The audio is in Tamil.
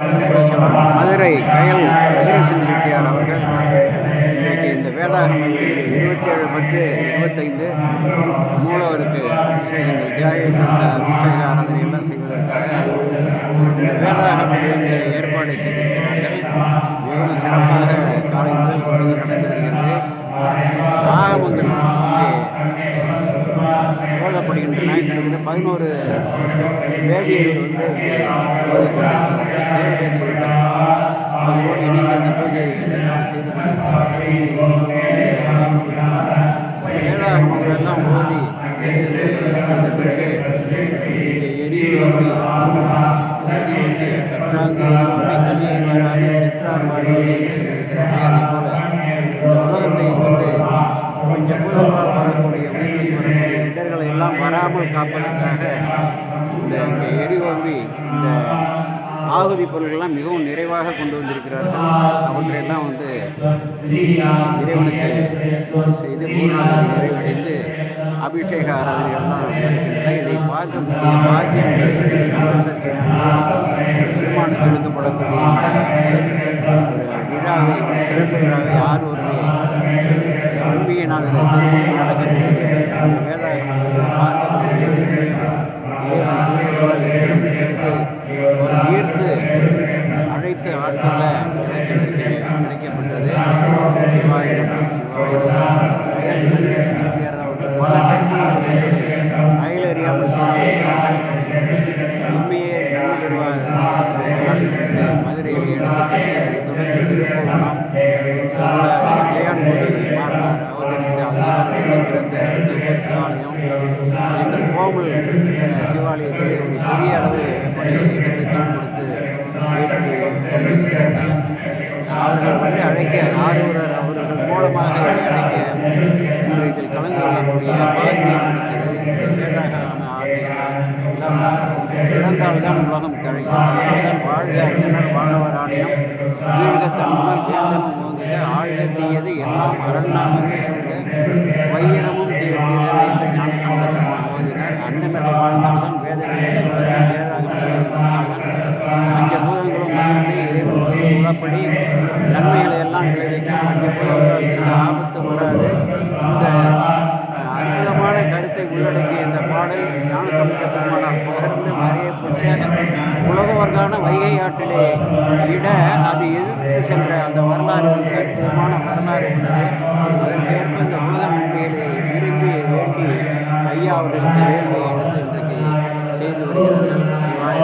மதுரை கயல் வீரசன் செட்டியார் அவர்கள் இன்றைக்கு இந்த வேதாகமங்களுக்கு இருபத்தேழு பத்து இருபத்தைந்து மூலவருக்கு அபிஷேகங்கள் தியாகேஸ்வர அபிஷேக ஆராதனை எல்லாம் செய்வதற்காக இந்த வேதாகம ஏற்பாடு செய்திருக்கிறார். பதினோரு வேதியர்கள் வந்து இங்கே இணைந்து அந்த பூஜையை செய்து கொண்டிருக்கிறார்கள் எல்லாம் ஓதி செய்த பிறகு கலியை வராமல் செற்றார் வாழ்வதை சொல்லியிருக்கிறார்கள் அதே போல இந்த உலகத்தை வந்து பஞ்சபூதங்களால் வரக்கூடிய உயிர்களுக்கு வரக்கூடிய இடர்களை எல்லாம் வராமல் காப்பதற்காக இந்த இங்கே எரிவம்பி இந்த ஆகுதி பொருள்கள்லாம் மிகவும் நிறைவாக கொண்டு வந்திருக்கிறார்கள். அவற்றையெல்லாம் வந்து இறைவனுக்கு செய்து பூர்ணாகதி நிறைவடைந்து அபிஷேக ஆராதனைகள்லாம் நடக்கின்றன. இதை பார்க்கக்கூடிய பாக்கியம் பெருமானுக்கு எடுக்கப்படக்கூடிய இந்த ஒரு விழாவை சிறப்பு விழாவை ஆரூரிலே அன்பியநாதர் திருமணம் நடக்கிறது இந்த வேதாகமங்களை பார்க்க ஈர்த்து அழைத்து ஆட்கொள்ள கிடைக்கப்பட்டது சிவாயிரம் சிவாயிரம் செட்டியார் அவர்கள் பல நெருக்கடிகள் அயலறியாமல் உண்மையே அங்கீகாரம் அந்த சிவாலயம். எங்கள் கோமல் சிவாலயத்திலே ஒரு பெரிய அளவு பணிகளை எடுத்து தூள் கொடுத்து ஏற்றி அவர்கள் வந்து அழைக்க ஆரூரர் அவர்கள் மூலமாக அழைக்க இதில் கலந்து கொள்ளக்கூடிய பாக்கியம் சிறந்தால்தான் உலகம் தழைக்கும் அதனால்தான் வாழ்க அந்தனர் வானவர் ஆணினம் வீழ்க தன்முதல் வேந்தனும் ஓங்குக ஆழ்க தீயது எல்லாம் அரண்நாமமே சொல்க வையகமும் தீர்த்திரவே என்று ஞான சம்பந்தமாக ஓதினார் அந்தனரை வாழ்ந்தால்தான் வேத திருவுளப்படி நன்மைகளை எல்லாம் விளைவிக்கும் பஞ்சபூதங்களால் எந்த ஆபத்தும் வராது. இந்த அற்புதமான கருத்தை உள்ளடக்கிய இந்த பாடல் ஞானசம்பந்த பெருமானால் பகிர்ந்து வரையப்பட்ட உலகவர்கான வைகை ஆற்றிலே இட அது எதிர்த்து சென்ற அந்த வரலாறு வந்து அற்புதமான வரலாறு உள்ளது. அதற்கேற்ப இந்த உலக நன்மைகளை விரும்பி வேண்டி ஐயா அவர்களுக்கு வேண்டிய எடுத்து இன்றைக்கு செய்து வருகிறார்கள். சிவாய